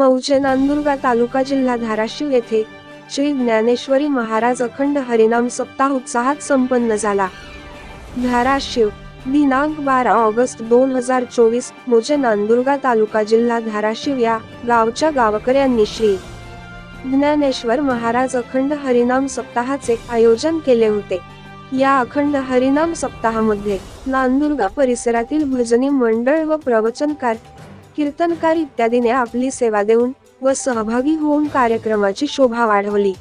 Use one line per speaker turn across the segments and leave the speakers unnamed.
मऊचे नांदुर्गा तालुका जिल्हा धाराशिव येथे श्री ज्ञानेश्वरी महाराज अखंड हरिनाम सप्ताह उत्साहात संपन्न झाला. धाराशिव दिनांक बारा ऑगस्ट दोन हजार चोवीस मोजे नांदुर्गा तालुका जिल्हा धाराशिव या गावच्या गावकऱ्यांनी श्री ज्ञानेश्वर महाराज अखंड हरिनाम सप्ताहाचे आयोजन केले होते. या अखंड हरिनाम सप्ताहामध्ये नांदुर्गा परिसरातील भजनी मंडळ व प्रवचनकार कीर्तनकार इत्यादीने आपली सेवा देऊन व सहभागी होऊन कार्यक्रमाची शोभा वाढवली.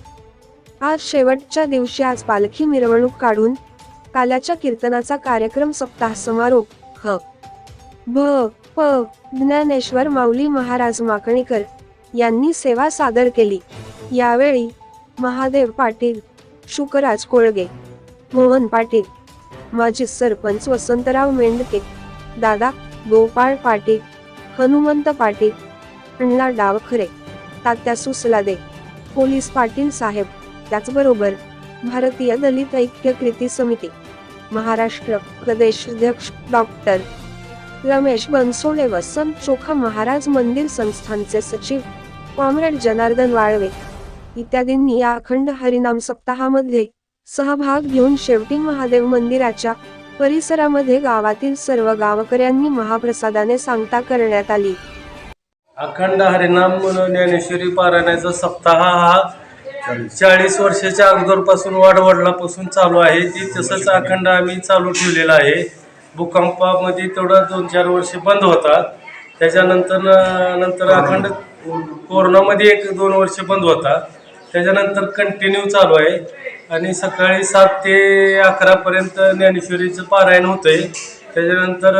आज शेवटच्या दिवशी आज पालखी मिरवणूक काढून काल्याच्या कीर्तनाचा कार्यक्रम सप्ताह समारोप ह. भ प ज्ञानेश्वर माऊली महाराज माकणीकर यांनी सेवा सादर केली. यावेळी महादेव पाटील शुकराज कोळगे मोहन पाटील माजी सरपंच वसंतराव मेंढके दादा गोपाळ पाटील हनुमंत पाटील अण्णा डावखरे तात्या सुसलादे पोलीस पाटील साहेब त्याचबरोबर भारतीय दलित ऐक्य कृती समिती महाराष्ट्र प्रदेश अध्यक्ष डॉक्टर रमेश बनसोडे वसंत चोखा महाराज मंदिर संस्थानचे सचिव कॉम्रेड जनार्दन वाळवे इत्यादींनी या अखंड हरिनाम सप्ताहामध्ये सहभाग घेऊन शेवटी महादेव मंदिराच्या परिसरामध्ये गावातील सर्व गावकऱ्यांनी महाप्रसादाने सांगता करण्यात आली.
अखंड हरिनाम म्हणून ज्ञानेश्वरी पारायणाचा सप्ताह हा चाळीस वर्षाच्या अगोदरपासून वाढवडलापासून चालू आहे. ती तसंच अखंड आम्ही चालू ठेवलेला आहे. भूकंपामध्ये तेवढा दोन चार वर्ष बंद होता त्याच्यानंतर नंतर अखंड कोरोनामध्ये एक दोन वर्ष बंद होता त्याच्यानंतर कंटिन्यू चालू आहे. आणि सकाळी सात ते अकरापर्यंत ज्ञानेश्वरीचं पारायण होतंय. त्याच्यानंतर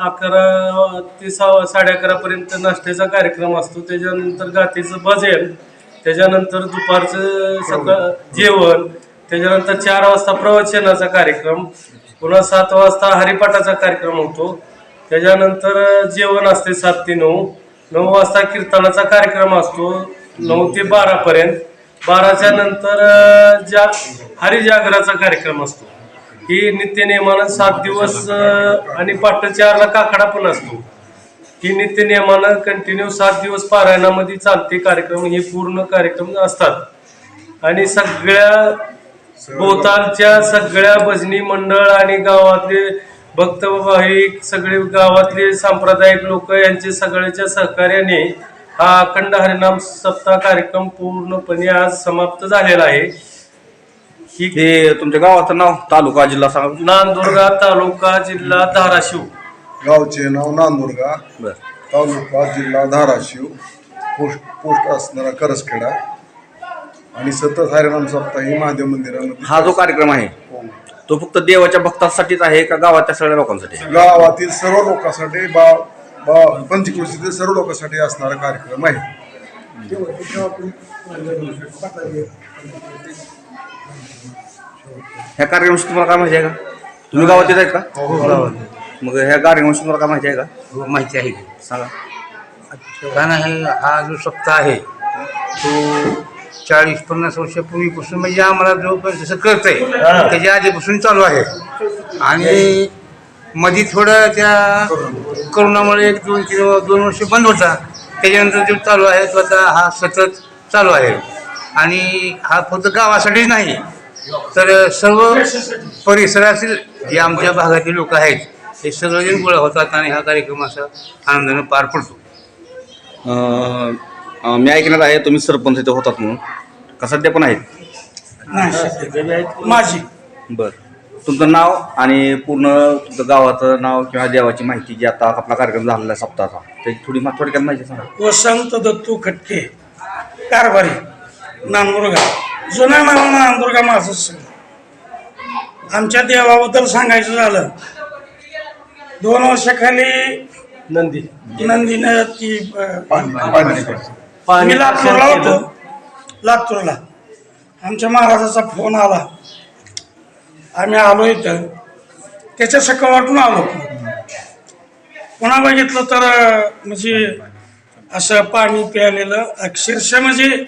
अकरा ते सहा साडे अकरापर्यंत नाश्त्याचा कार्यक्रम असतो. त्याच्यानंतर गातीचं भजन त्याच्यानंतर दुपारचं सकाळ जेवण त्याच्यानंतर चार वाजता प्रवचनाचा कार्यक्रम पुन्हा सात वाजता हरिपाठाचा कार्यक्रम होतो. त्याच्यानंतर जेवण असते सात ते नऊ. नऊ वाजता कीर्तनाचा कार्यक्रम असतो. नऊ ते बारापर्यंत बाराच्या नंतर अं, जा हरिजागराचा कार्यक्रम असतो ही नित्यनियमानं सात दिवस आणि पाठ चारला काकडा पण असतो. ही नित्यनियमानं कंटिन्यू सात दिवस पारायणामध्ये चालते कार्यक्रम हे पूर्ण कार्यक्रम असतात. आणि सगळ्या भोवतालच्या सगळ्या भजनी मंडळ आणि गावातले भक्त भाविक सगळे गावातले सांप्रदायिक लोक यांचे सगळ्याच्या सहकार्याने हा अखंड हरिनाम सप्ताह कार्यक्रम पूर्णपणे आज समाप्त झालेला आहे. ही
हे तुमच्या गावाचं नाव? तालुका जिल्हा सांगा
नांदुर्गा तालुका जिल्हा धाराशिव.
गावचे नाव नांदुर्गा
बर.
तालुका जिल्हा धाराशिव. पोस्ट पोस्ट असणारा करसखेडा. आणि सतत हरिनाम सप्ताह ही महादेव मंदिरामध्ये
हा जो कार्यक्रम आहे तो फक्त देवाच्या भक्तांसाठीच आहे का गावाच्या सगळ्या लोकांसाठी आहे?
गावातील सर्व लोकांसाठी बा पंचकृषीतील सर्व लोकांसाठी असणारा कार्यक्रम आहे.
ह्या कार्यक्रमाशी तुम्हाला काय माहिती आहे का? तुम्ही गावातच आहेत का? मग ह्या कार्यक्रमाशी तुम्हाला काय माहिती आहे का?
हो, माहिती आहे
सांगा.
कारण आहे हा जो सप्ताह आहे तो चाळीस पन्नास वर्षापूर्वीपासून म्हणजे आम्हाला जो पण जसं कळतंय त्याच्या आधीपासून चालू आहे. आणि मध्ये थोडं त्या करोनामुळे एक दोन तीन दोन वर्ष बंद होता. त्याच्यानंतर जो चालू आहे तो आता हा सतत चालू आहे. आणि हा फक्त गावासाठीच नाही तर सर्व परिसरातील जे आमच्या भागातील लोक आहेत हे सगळेजण गोळा होतात आणि हा कार्यक्रम असा आनंदाने पार पडतो.
अं, अं, मी ऐकण्यात आहे तुम्ही सरपंच इथे होतात म्हणून. का सध्या पण आहेत.
माझी.
बर. तुमचं नाव आणि पूर्ण तुमचं गावाचं नाव किंवा देवाची माहिती जी आता आपला कार्यक्रम झालेला आहे सप्ताहाचा त्याची थोडी मा- थोडक्यात माहिती सांगा.
वसंत दत्तू खटके कारभारी नांदुर्गा. जुना नाव नांदुर्गा माझं सगळं. आमच्या देवाबद्दल सांगायचं झालं दोन वर्षाखाली
नंदी.
नंदीनं ती मी लातूरला होतो. लातूरला. आमच्या महाराजाचा फोन आला. आम्ही आलो इथं. त्याच्या सकवाटून आलो. पुन्हा बघितलं तर म्हणजे असं पाणी प्यायलेलं अक्षरशः म्हणजे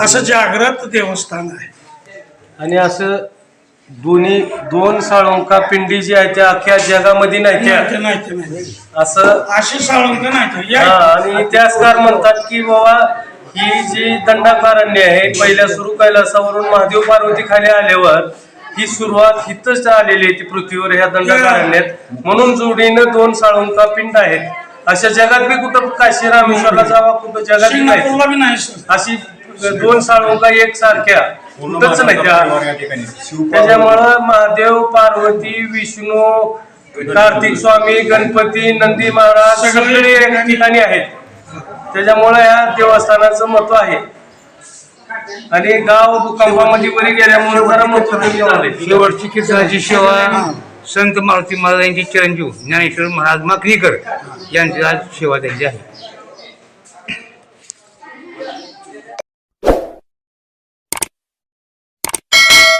असं जागृत देवस्थान आहे.
आणि असं दोन्ही दोन साळुंका पिंडी जी आहे त्या अख्ख्या जगामध्ये नाही त्या?
नाही ते नाही
असं
अशी साळुंक नाही.
हा, आणि इतिहासकार म्हणतात की बाबा ही जी दंडाकारण्य आहे पहिल्या सुरू कैलासावरून महादेव पार्वती खाली आल्यावर ही सुरुवात हिथच आलेली आहे ती पृथ्वीवर ह्या दंडाकारण्यात. म्हणून जोडीनं दोन साळुंका पिंड आहेत. अशा जगात बी कुठं काशी रामेश्वरला जावा कुठं जगात बी नाही. अशी दोन साळुंका एक सारख्या कुठंच नाही त्या. त्याच्यामुळं महादेव पार्वती विष्णू कार्तिक स्वामी गणपती नंदी महाराज सगळे ठिकाणी. आहेत. त्याच्यामुळे या देवस्थानाचं महत्त्व आहे. आणि गाव भूकंपामध्ये वरी गेल्यामुळे जरा
शेवटची कीर्तनाची सेवा संत मारुती महाराजांची चिरंजीव ज्ञानेश्वर महाराज माकरीकर यांची आज सेवा त्यांची आहे.